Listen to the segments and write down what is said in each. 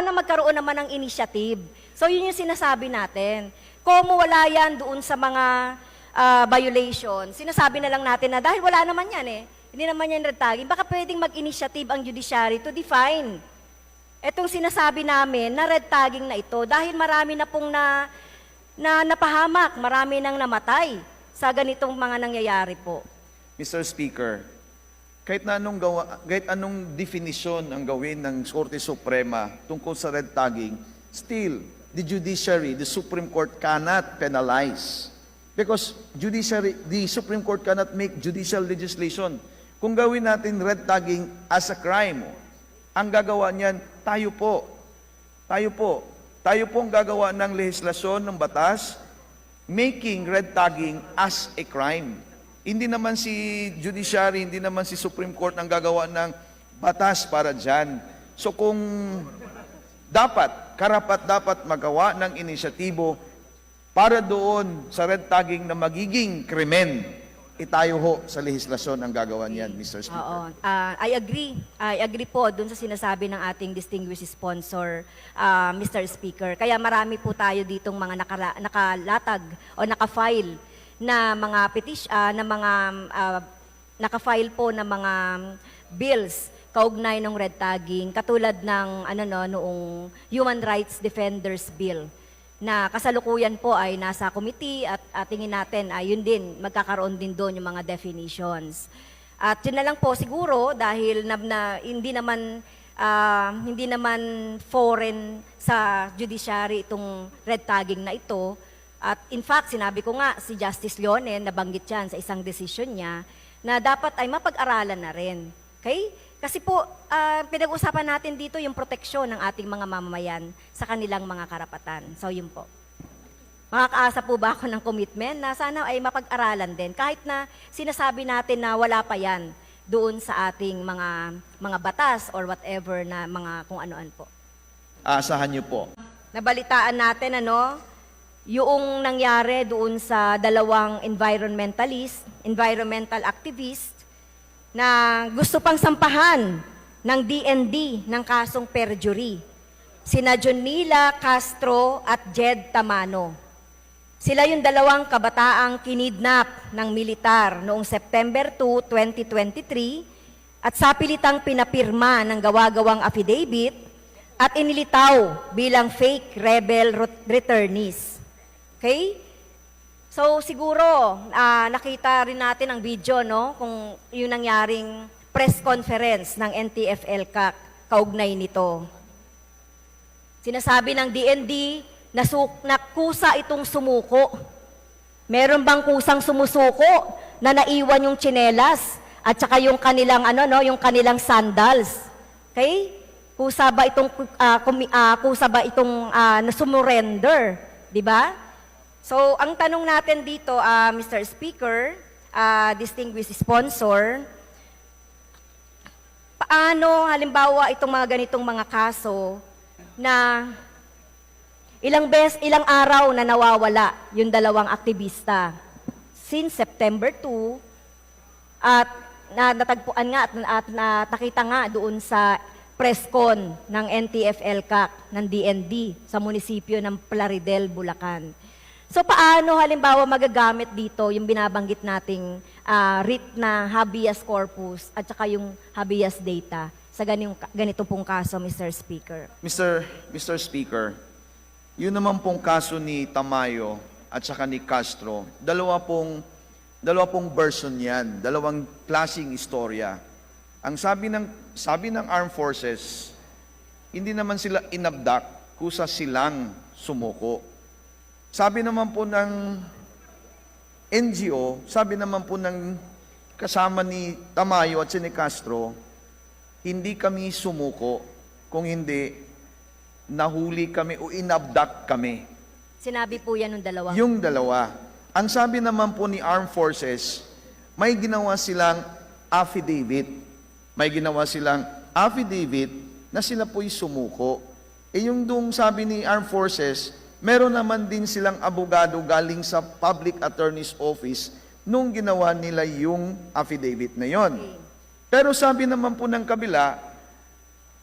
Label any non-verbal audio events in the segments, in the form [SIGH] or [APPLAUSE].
sana magkaroon naman ng initiative. So yun yung sinasabi natin. Kung wala yan doon sa mga ah, violation, sinasabi na lang natin na dahil wala naman yan eh, hindi naman yan red tagging, baka pwedeng mag-initiative ang judiciary to define etong sinasabi namin na red tagging na ito dahil marami na pong na, na napahamak, marami nang namatay sa ganitong mga nangyayari po. Mr. Speaker, kahit na anong, gawa, kahit anong definisyon ang gawin ng Korte Suprema tungkol sa red tagging, still, the judiciary, the Supreme Court cannot penalize. Because judiciary, the Supreme Court cannot make judicial legislation. Kung gawin natin red tagging as a crime, ang gagawa niyan, tayo po. Tayo po. Tayo po ang gagawa ng legislasyon, ng batas, making red tagging as a crime. Hindi naman si judiciary, hindi naman si Supreme Court ang gagawa ng batas para dyan. So kung dapat, karapat dapat magawa ng inisyatibo para doon sa red tagging na magiging krimen, itayo ho sa legislasyon ang gagawa niyan, Mr. Speaker. Oo. Ah, I agree. I agree po dun sa sinasabi ng ating distinguished sponsor, ah, Mr. Speaker. Kaya marami po tayo ditong mga nakala- nakalatag o nakafile na mga petition, na mga ah, nakafile po na mga bills kaugnay ng red tagging katulad ng ano no noong Human Rights Defenders Bill na kasalukuyan po ay nasa committee at, at tingin natin ay yun din, magkakaroon din doon yung mga definitions. At yun na lang po siguro dahil na, na hindi naman ah, hindi naman foreign sa judiciary itong red tagging na ito. At in fact, sinabi ko nga si Justice Leone, nabanggit yan sa isang decision niya, na dapat ay mapag-aralan na rin. Okay? Kasi po, ah, pinag-usapan natin dito yung proteksyon ng ating mga mamamayan sa kanilang mga karapatan. So, yun po. Makakaasa po ba ako ng commitment na sana ay mapag-aralan din kahit na sinasabi natin na wala pa yan doon sa ating mga mga batas or whatever na mga kung ano-ano po. Asahan niyo po. Nabalitaan natin ano, yung nangyari doon sa dalawang environmentalist, environmental activist na gusto pang sampahan ng DND ng kasong perjury. Sina Jonila Castro at Jed Tamano. Sila yung dalawang kabataang kinidnap ng militar noong September 2, 2023 at sa pilitang pinapirma ng gawa-gawang affidavit at inilitaw bilang fake rebel returnees. Okay? So siguro ah, nakita rin natin ang video no kung yung nangyaring press conference ng NTF-ELCAC kaugnay nito. Sinasabi ng DND na su- na kusa itong sumuko. Meron bang kusang sumusuko na naiwan yung tsinelas at saka yung kanilang ano no, yung kanilang sandals. Okay? Kusa ba itong ah, kumi- ah, kusa ba itong ah, na sumurrender, 'di ba? So, ang tanong natin dito, ah, Mr. Speaker, ah, distinguished sponsor, paano halimbawa itong mga ganitong mga kaso na ilang bes, ilang araw na nawawala yung dalawang aktivista since September 2 at na, natagpuan nga at, at natakita nga doon sa press con ng NTF-ELCAC ng DND sa munisipyo ng Plaridel, Bulacan. So paano halimbawa magagamit dito yung binabanggit nating ah, writ na habeas corpus at saka yung habeas data sa ganitong, ganito pong kaso, Mr. Speaker? Mr. Mr. Speaker, yun naman pong kaso ni Tamayo at saka ni Castro, dalawa pong dalawa pong version yan, dalawang klasing istorya. Ang sabi ng sabi ng Armed Forces, hindi naman sila inabdak kusa silang sumuko. Sabi naman po ng NGO, sabi naman po ng kasama ni Tamayo at si ni Castro, hindi kami sumuko kung hindi nahuli kami o inabdak kami. Sinabi po yan ng dalawa. Yung dalawa. Ang sabi naman po ni Armed Forces, may ginawa silang affidavit. May ginawa silang affidavit na sila po'y sumuko. E yung dong sabi ni Armed Forces, meron naman din silang abogado galing sa Public Attorney's Office nung ginawa nila yung affidavit na yon. Okay. Pero sabi naman po ng kabila,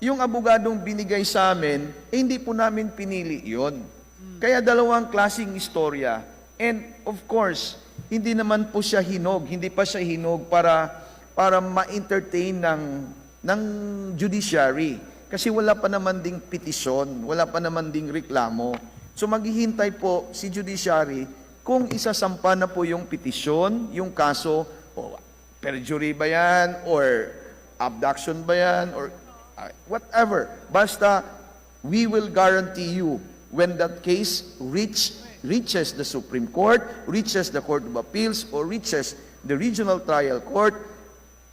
yung abogadong binigay sa amin, eh, hindi po namin pinili yon. Kaya dalawang klasing istorya. And of course, hindi naman po siya hinog, hindi pa siya hinog para para ma-entertain ng ng judiciary. Kasi wala pa naman ding petisyon, wala pa naman ding reklamo. So maghihintay po si judiciary kung isasampa na po yung petisyon, yung kaso, o perjury ba yan, or abduction ba yan, or uh, whatever. Basta, we will guarantee you when that case reach, reaches the Supreme Court, reaches the Court of Appeals, or reaches the Regional Trial Court,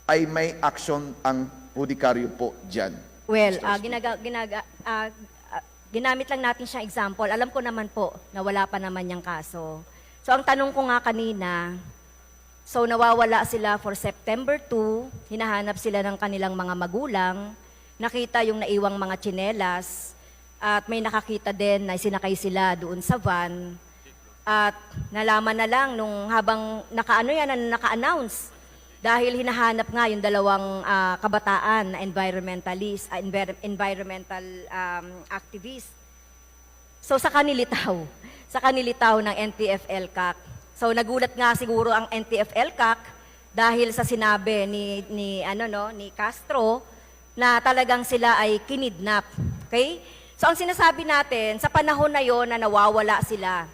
ay may action ang hudikaryo po dyan. Well, ah, ginaga, ginaga, ah, ginamit lang natin siyang example. Alam ko naman po na wala pa naman yung kaso. So ang tanong ko nga kanina, so nawawala sila for September 2, hinahanap sila ng kanilang mga magulang, nakita yung naiwang mga tsinelas, at may nakakita din na sinakay sila doon sa van. At nalaman na lang nung habang nakaano yan, na naka-announce, dahil hinahanap nga yung dalawang ah, kabataan na environmentalist, ah, envir- environmental um, activist. So sa kanilitaw, [LAUGHS] sa kanilitaw ng NTF-ELCAC. So nagulat nga siguro ang NTF-ELCAC dahil sa sinabi ni ni ano no ni Castro na talagang sila ay kinidnap. Okay? So ang sinasabi natin sa panahon na yon na nawawala sila.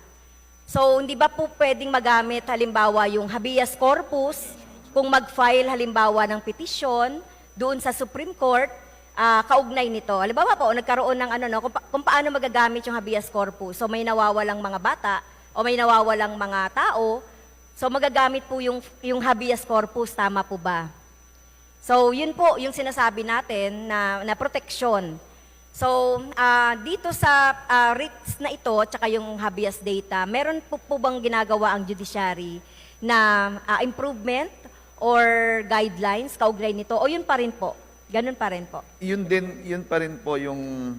So hindi ba po pwedeng magamit halimbawa yung habeas corpus kung mag-file halimbawa ng petisyon doon sa Supreme Court ah, kaugnay nito. Halimbawa po, nagkaroon ng ano no, kung, pa- kung paano magagamit yung habeas corpus. So may nawawalang mga bata o may nawawalang mga tao. So magagamit po yung yung habeas corpus, tama po ba? So yun po yung sinasabi natin na na proteksyon. So ah, dito sa ah, RICS na ito tsaka yung habeas data, meron po, po bang ginagawa ang judiciary na ah, improvement or guidelines kaugnay nito o yun pa rin po? Ganun pa rin po. Yun din, yun pa rin po yung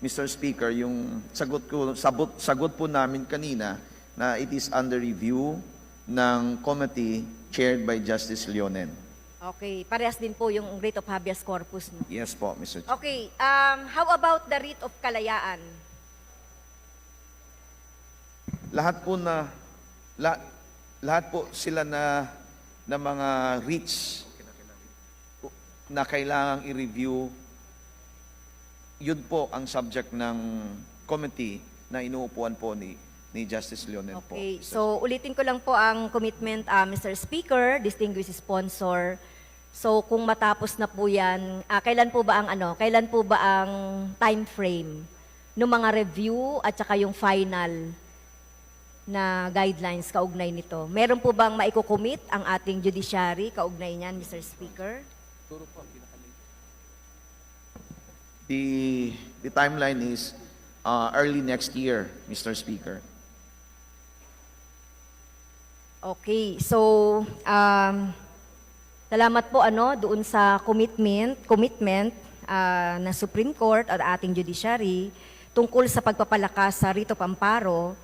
Mr. Speaker, yung sagot ko, sabot, sagot po namin kanina na it is under review ng committee chaired by Justice Leonen. Okay, parehas din po yung writ of habeas corpus. No? Yes po, Mr. Chair. Okay, um, how about the writ of kalayaan? Lahat po na la, lahat po sila na na mga reach na kailangang i-review yun po ang subject ng committee na inuupuan po ni ni Justice Leonen po. Okay, so ulitin ko lang po ang commitment, ah, Mr. Speaker, distinguished sponsor. So kung matapos na po yan, ah, kailan po ba ang ano, kailan po ba ang time frame ng mga review at saka yung final na guidelines kaugnay nito? Meron po bang maiko-commit ang ating judiciary kaugnay niyan, Mr. Speaker? The, the timeline is uh, early next year, Mr. Speaker. Okay, so um, salamat po ano doon sa commitment, commitment ah, na Supreme Court at ating judiciary tungkol sa pagpapalakas sa rito pamparo,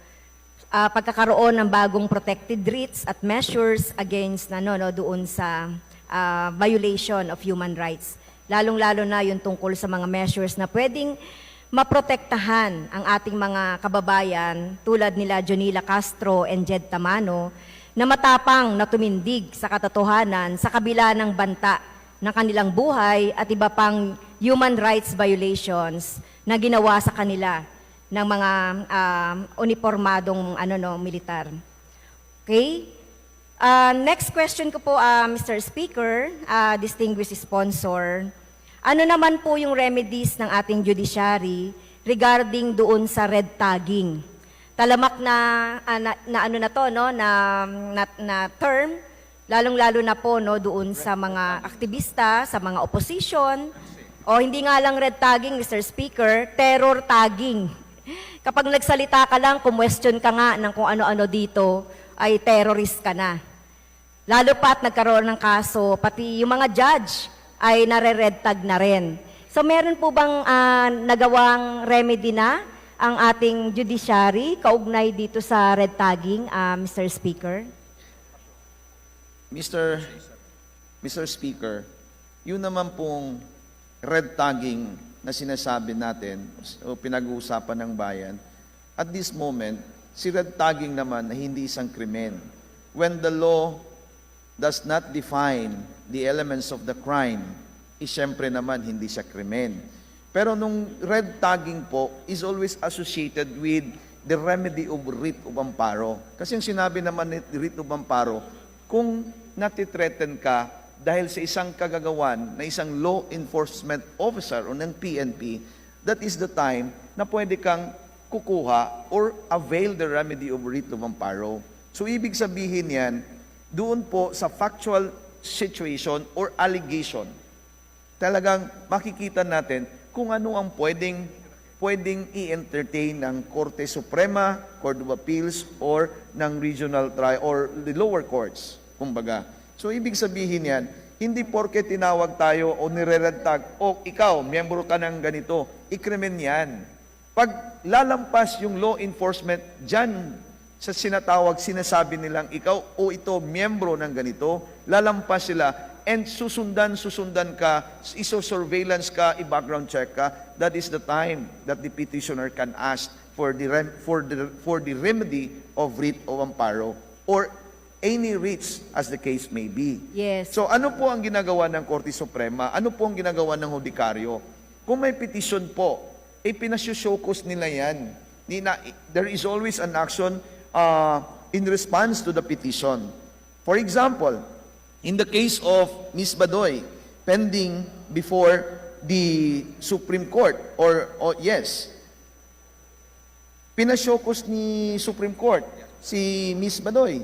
ah, pagkakaroon ng bagong protected writs at measures against ano no doon sa ah, violation of human rights. Lalong-lalo na yung tungkol sa mga measures na pwedeng maprotektahan ang ating mga kababayan tulad nila Jonila Castro and Jed Tamano na matapang na tumindig sa katotohanan sa kabila ng banta ng kanilang buhay at iba pang human rights violations na ginawa sa kanila ng mga um, uniformadong ano no militar. Okay? Uh, next question ko po, uh, Mr. Speaker, uh, distinguished sponsor. Ano naman po yung remedies ng ating judiciary regarding doon sa red tagging? Talamak na, ah, na, na ano na to, no, na, na, na term, lalong-lalo na po no, doon sa mga aktivista, sa mga opposition, o hindi nga lang red tagging, Mr. Speaker, terror tagging. Kapag nagsalita ka lang, kumwestiyon ka nga ng kung ano-ano dito, ay terrorist ka na. Lalo pat nagkaroon ng kaso, pati yung mga judge ay nare-red tag na rin. So meron po bang ah, nagawang remedy na ang ating judiciary kaugnay dito sa red tagging, ah, Mr. Speaker? Mr. Mr. Speaker, yun naman pong red tagging na sinasabi natin o pinag-uusapan ng bayan, at this moment, si red tagging naman na hindi isang krimen. When the law does not define the elements of the crime, is syempre naman hindi siya krimen. Pero nung red tagging po is always associated with the remedy of writ of amparo. Kasi yung sinabi naman ni writ of amparo, kung natitreaten ka dahil sa isang kagagawan na isang law enforcement officer o ng PNP, that is the time na pwede kang kukuha or avail the remedy of writ of amparo. So ibig sabihin yan, doon po sa factual situation or allegation, talagang makikita natin kung ano ang pwedeng pwedeng i-entertain ng Korte Suprema, Court of Appeals, or ng regional trial, or the lower courts, kumbaga. So, ibig sabihin yan, hindi porke tinawag tayo o nirerentag, o ikaw, miyembro ka ng ganito, ikrimen yan. Pag lalampas yung law enforcement dyan sa sinatawag, sinasabi nilang ikaw o ito, miyembro ng ganito, lalampas sila and susundan, susundan ka, iso-surveillance ka, i-background check ka, that is the time that the petitioner can ask for the, rem- for the, for the remedy of writ of amparo or any writs as the case may be. Yes. So ano po ang ginagawa ng Korte Suprema? Ano po ang ginagawa ng Hudikaryo? Kung may petition po, eh pinasushowcase nila yan. There is always an action uh, in response to the petition. For example, in the case of Ms. Badoy, pending before the Supreme Court, or, or yes, pinashokos ni Supreme Court si Ms. Badoy.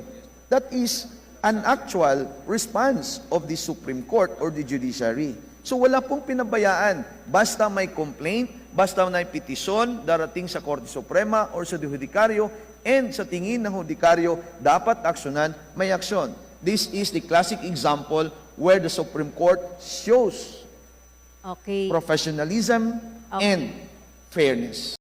That is an actual response of the Supreme Court or the judiciary. So wala pong pinabayaan. Basta may complaint, basta may petisyon darating sa Korte Suprema or sa Judikario, and sa tingin ng Judikario, dapat aksyonan, may aksyon. This is the classic example where the Supreme Court shows Okay. professionalism Okay. and fairness.